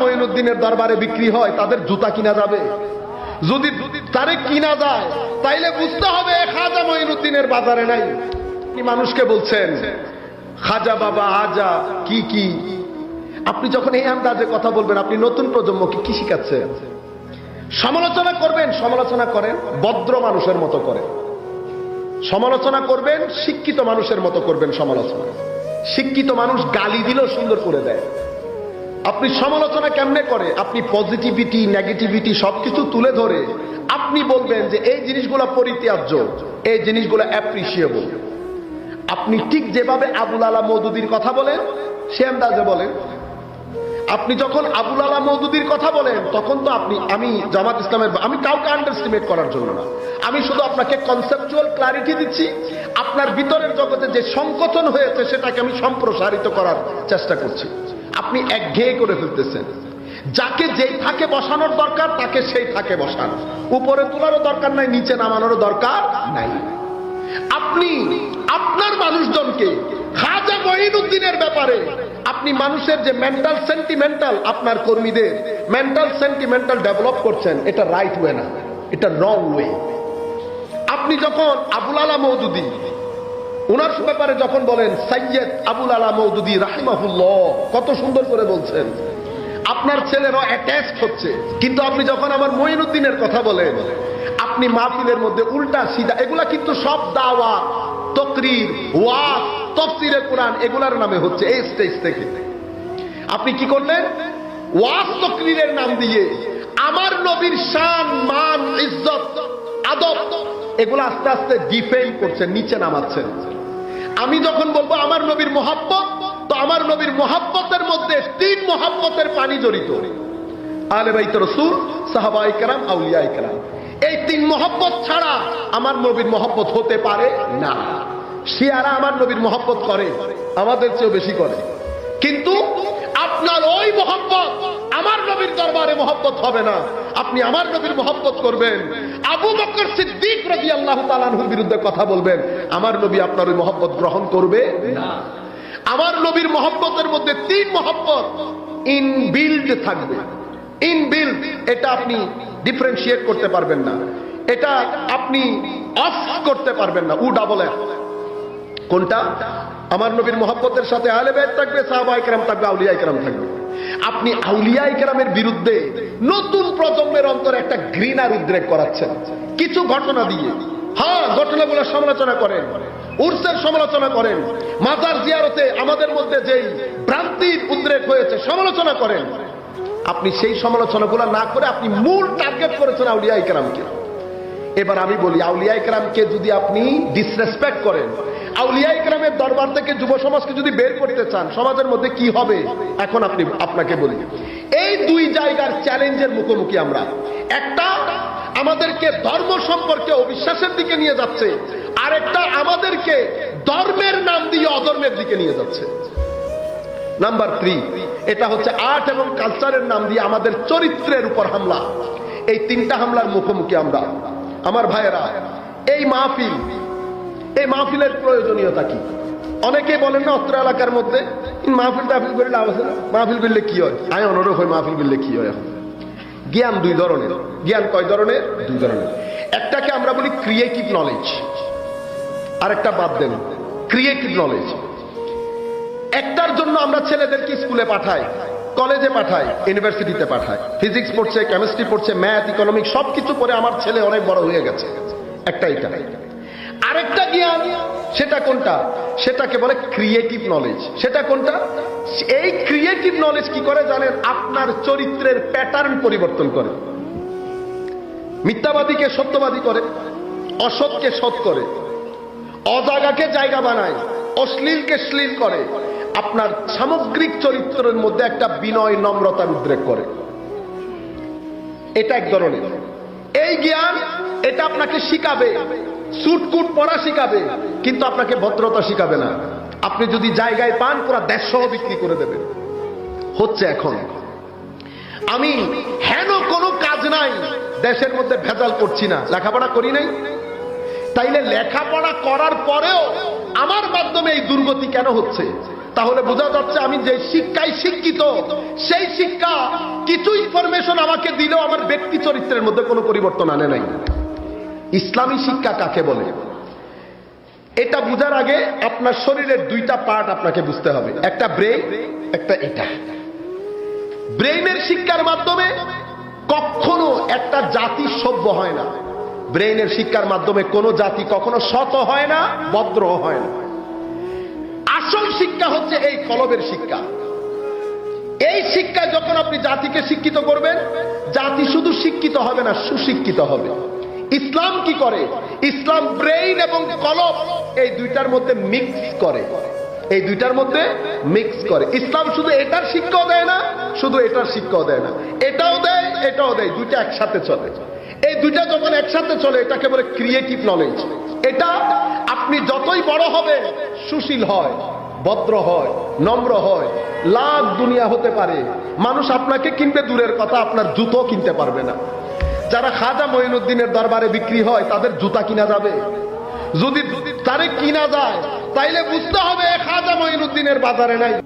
মঈনুদ্দিনের দরবারে বিক্রি হয়, তাদের জুতা কিনা যাবে। যদি তারে কিনা যায়, তাইলে বুঝতে হবে খাজা মঈনুদ্দিনের বাজারে নাই। মানুষকে বলছেন? খাজা বাবা আজা কি কি? আপনি যখন এই আন্দাজে কথা বলবেন, আপনি নতুন প্রজন্মকে কি শিখাচ্ছেন? সমালোচনা করবেন, সমালোচনা করেন, ভদ্র মানুষের মতো করেন। সমালোচনা করবেন, শিক্ষিত মানুষের মতো করবেন সমালোচনা। শিক্ষিত মানুষ গালি দিলেও সুন্দর করে দেয়। আপনি সমালোচনা কেমনে করে? আপনি পজিটিভিটি নেগেটিভিটি সবকিছু তুলে ধরে আপনি বলবেন যে এই জিনিসগুলো পরিত্যাজ্য, এই জিনিসগুলো অ্যাপ্রিসিয়েবল আপনি ঠিক যেভাবে আবুল আলা মৌদুদির কথা বলেন, সে আন্দাজে বলেন। আপনি যখন আবুল আলা মৌদুদির কথা বলেন, তখন তো আপনি, আমি জামাত ইসলামের, আমি কাউকে আন্ডারস্টিমেট করার জন্য না। আমি শুধু আপনাকে কনসেপচুয়াল ক্লারিটি দিচ্ছি, আপনার ভিতরের জগতে যে সংকোচন হয়েছে সেটাকে আমি সম্প্রসারিত করার চেষ্টা করছি। আপনি একঘেয়ে করে ফেলতেছেন। যাকে যেই থাকে বসানোর দরকার, তাকে সেই থাকে বসানো। উপরে তোলারও দরকার নাই, নিচে নামানোরও দরকার নাই। আপনি, আপনার মানুষজনকে খাজা মহিনুদ্দিনের ব্যাপারে আপনি মানুষের যে মেন্টাল সেন্টিমেন্টাল আপনার কর্মীদের মেন্টাল সেন্টিমেন্টাল ডেভেলপ করছেন, এটা রাইট ওয়ে না, এটা রং ওয়ে আপনি যখন আবুল আলা মৌদুদি ওনার ব্যাপারে যখন বলেন সৈয়দ আবুল আলা মৌদুদি রাহিমাহুল্লাহ, কত সুন্দর করে বলছেন। আপনার ছেলেরাও অ্যাটাচড হচ্ছে। কিন্তু আপনি যখন আমার মঈনুদ্দিনের কথা বলেন, আপনি মাহফিলের মধ্যে উল্টা সিধা, এগুলা কিন্তু সব দাওয়া তকরির, ওয়াজ তফসিরে কোরআন, এগুলার নামে হচ্ছে, এই স্টেজ থেকে। আপনি কি করলেন? ওয়াজ তকরিরের নাম দিয়ে আমার নবীর শান, মান, ইজ্জত, আদব, এগুলো আস্তে আস্তে ডিফেন্ড করছেন, নিচে নামাচ্ছেন। আমি যখন বলব আমার নবীর মোহাব্বত, তো আমার নবীর মোহাব্বতের মধ্যে তিন মোহাব্বতের পানি জড়িত। আলে বাইত রসুল সাহাবাই কালাম আউলিয়াই কালাম এই তিন মোহাব্বত ছাড়া আমার নবীর মোহাব্বত হতে পারে না। শিয়ারা আমার নবীর মোহাব্বত করে, আমাদের চেয়েও বেশি করে। কিন্তু আপনার ওই মোহাব্বত আমার নবীর দরবারে মোহাব্বত হবে না। আপনি আমার নবীর মোহাব্বত করবেন। আবু বকর সিদ্দিক রবি আল্লাহ তালানহুর বিরুদ্ধে কথা বলবেন। আমার নবী আপনার ওই মোহাব্বত গ্রহণ করবে? আমার নবীর মোহাব্বতের মধ্যে তিন মোহাব্বত ইনবিল্ড থাকবে। ইনবিল্ড, এটা আপনি ডিফারেন্সিয়েট করতে পারবেন না। এটা আপনি অফ করতে পারবেন না। উ ডাবল এফ। কোনটা? আমার নবীর মোহাব্বতের সাথে আলে বেদ থাকবে, সাহাবা ইকরাম থাকবে, আউলিয়া ইকরাম থাকবে। আপনি আউলিয়া ইকরামের বিরুদ্ধে নতুন প্রজন্মের অন্তরে একটা ঘৃণার উদ্রেক করাচ্ছেন। কিছু ঘটনা দিয়ে। হ্যাঁ ঘটনাগুলো সমালোচনা করেন, উর্সের সমালোচনা করেন, মাজার জিয়ারতে আমাদের মধ্যে যেই ভ্রান্তির উদ্রেক হয়েছে, সমালোচনা করেন। আপনি সেই সমালোচনাগুলো না করে আপনি মূল টার্গেট করেছেন আউলিয়া ইকরামকে। এবার আমি বলি, আউলিয়া ইকরামকে যদি আপনি ডিসরেসপেক্ট করেন আউলিয়া ইকরামের দরবার থেকে যুব সমাজকে যদি বের করতে চান, সমাজের মধ্যে কি হবে? এখন আপনি, আপনাকে বলি। এই দুই জায়গার চ্যালেঞ্জের মুখোমুখি আমরা। একটা আমাদেরকে ধর্ম সম্পর্কে অবিশ্বাসের দিকে নিয়ে যাচ্ছে, আরেকটা আমাদেরকে ধর্মের নাম দিয়ে অধর্মের দিকে নিয়ে যাচ্ছে। নাম্বার থ্রি, এটা হচ্ছে আর্ট এবং কালচারের নাম দিয়ে আমাদের চরিত্রের উপর হামলা। এই তিনটা হামলার মুখোমুখি আমরা। আমার ভাইয়েরা, এই মাহফিল এই মাহফিলের প্রয়োজনীয়তা কি? অনেকে বলেন না, অত্র এলাকার মধ্যে মাহফিল টাহফিল করে লাভ আছে না? মাহফিল বিললে কি হয়? আয় অনুরোধ হয় মাহফিল বিললে কি হয় এখন? জ্ঞান দুই ধরনের। জ্ঞান কয় ধরনের? দুই ধরনের। একটাকে আমরা বলি ক্রিয়েটিভ নলেজ আর একটা বাদ দেন ক্রিয়েটিভ নলেজ একটার জন্য আমরা ছেলেদেরকে স্কুলে পাঠাই, কলেজে পাঠাই, ইউনিভার্সিটিতে পাঠাই। ফিজিক্স পড়ছে কেমিস্ট্রি পড়ছে ম্যাথ ইকোনমিক সবকিছু পরে আমার ছেলে অনেক বড় হয়ে গেছে। একটা এটা। আরেকটা জ্ঞান, সেটা কোনটা? সেটাকে বলে ক্রিয়েটিভ নলেজ সেটা কোনটা? এই ক্রিয়েটিভ নলেজ কি করে জানেন? আপনার চরিত্রের প্যাটার্ন পরিবর্তন করে। মিথ্যাবাদীকে সত্যবাদী করে, অসৎকে সৎ করে, অজাগাকে জায়গা বানায়, অশ্লীলকে শ্লীল করে, আপনার সামগ্রিক চরিত্রের মধ্যে একটা বিনয় নম্রতার উদ্রেক করে। এটা এক ধরনের। এই জ্ঞান, এটা আপনাকে শিখাবে। সুটকুট পড়া শিখাবে, কিন্তু আপনাকে ভদ্রতা শিখাবে না। আপনি যদি জায়গায় পান, পুরা দেড়শো বিক্রি করে দেবেন। হচ্ছে এখন। আমি হেন কোনো কাজ নাই, দেশের মধ্যে ভেজাল করছি না। লেখাপড়া করি নাই। তাইলে লেখাপড়া করার পরেও আমার মাধ্যমে এই দুর্গতি কেন হচ্ছে? তাহলে বোঝা যাচ্ছে আমি যে শিক্ষায় শিক্ষিত, সেই শিক্ষা কিছু ইনফরমেশন আমাকে দিলেও আমার ব্যক্তি চরিত্রের মধ্যে কোনো পরিবর্তন আনে নাই। ইসলামী শিক্ষা কাকে বলে? এটা বুঝার আগে আপনার শরীরের দুইটা পার্ট আপনাকে বুঝতে হবে। একটা ব্রেন একটা এটা। ব্রেইনের শিক্ষার মাধ্যমে কখনো একটা জাতি সভ্য হয় না। ব্রেইনের শিক্ষার মাধ্যমে কোনো জাতি কখনো শত হয় না, ভদ্র হয় না। আসল শিক্ষা হচ্ছে এই কলবের শিক্ষা। এই শিক্ষা যখন আপনি জাতিকে শিক্ষিত করবেন, জাতি শুধু শিক্ষিত হবে না, সুশিক্ষিত হবে। ইসলাম কি করে? ইসলাম ব্রেইন এবং কলব এই দুইটার মধ্যে মিক্স করে। এই দুইটার মধ্যে মিক্স করে। ইসলাম শুধু এটার শিক্ষাও দেয় না, শুধু এটার শিক্ষাও দেয় না। এটাও দেয় এটাও দেয়, দুইটা একসাথে চলে। এই দুইটা যখন একসাথে চলে, এটাকে বলে ক্রিয়েটিভ নলেজ এটা আপনি যতই বড় হবে সুশীল হয়, ভদ্র হয়, নম্র হয় লাখ দুনিয়া হতে পারে। মানুষ আপনাকে কিনবে, দূরের কথা, আপনার জুতো কিনতে পারবে না। যারা খাজা মহিনুদ্দিনের দরবারে বিক্রি হয়, তাদের জুতা কিনা যাবে? যদি তারে কিনা যায়, তাইলে বুঝতে হবে খাজা মঈনুদ্দিনের বাজারে নাই।